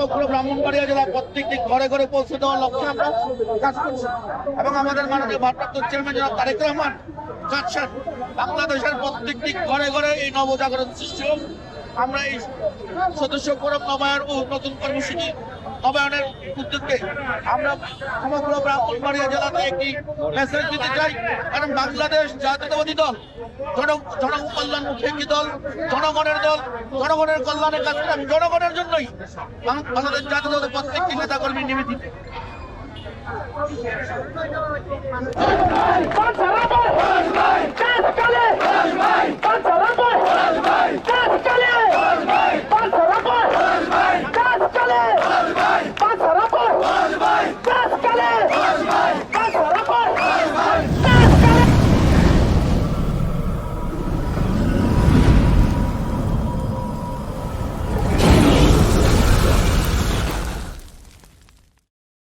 সমগ্র ব্রাহ্মণবাড়িয়া জেলার প্রত্যেকটি ঘরে ঘরে পৌঁছে দেওয়ার লক্ষ্যে আমরা কাজ করছি এবং আমাদের মাননীয় ভারপ্রাপ্ত চেয়ারম্যান জনাব তারেক রহমান চাচ্ছেন বাংলাদেশের প্রত্যেকটি ঘরে ঘরে এই নবজাগরণ সৃষ্টি। আমরা এই সদস্য ফোরাম নবায়ন ও নতুন কর্মসূচি নবায়নের উদ্যোগে আমরা সমগ্র ব্রাহ্মণবাড়িয়া জেলাতে একটি মেসেজ দিতে চাই। কারণ বাংলাদেশ জাতীয়তাবাদী দল, জন জনকল্যাণমুখী একটি দল, জনগণের দল, জনগণের কল্যাণের করে আমি জনগণের জন্যই বাংলাদেশ জাতীয়তাবাদী প্রত্যেকটি নেতা কর্মী নিবেদিত।